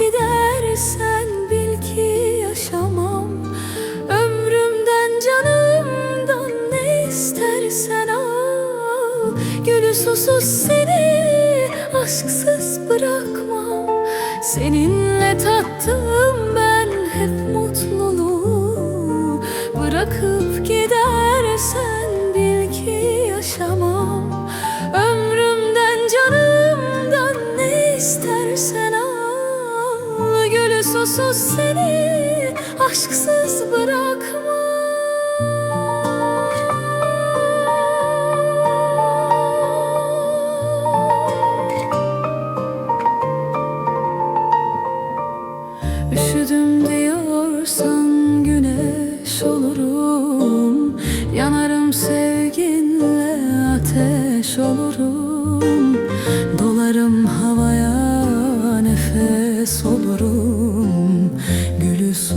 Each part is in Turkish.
Gidersen bil ki yaşamam. Ömrümden canımdan ne istersen al. Gülü susuz seni aşksız bırakmam. Seninle tattım ben hep mutluluğu. Bırakıp gidersen bil ki yaşamam susuz seni aşksız bırakmam Üşüdüm diyorsan güneş olurum. Yanarım sevginle ateş olurum. Dolarım havaya nefes olurum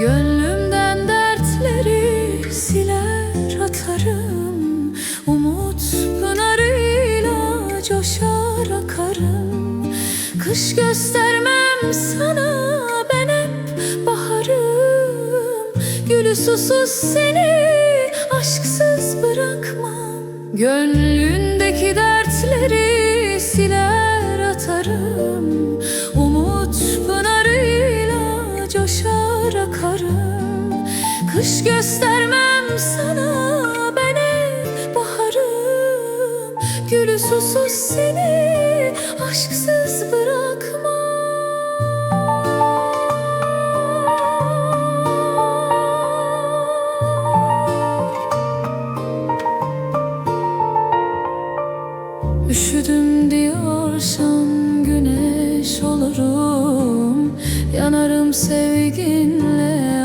Gönlümden dertleri siler atarım. Umut pınarıyla coşar akarım. Kış göstermem sana ben hep baharım. Gülü susuz seni aşksız bırakmam. Gönlündeki dertleri siler atarım Kış göstermem sana ben hep baharım. Gülü susuz seni aşksız bırakmam. Üşüdüm diyorsan güneş olurum. Yanarım sevginle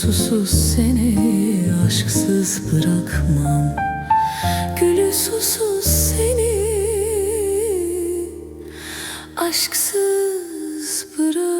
susuz seni aşksız bırakmam. Gülü susuz seni aşksız bırakmam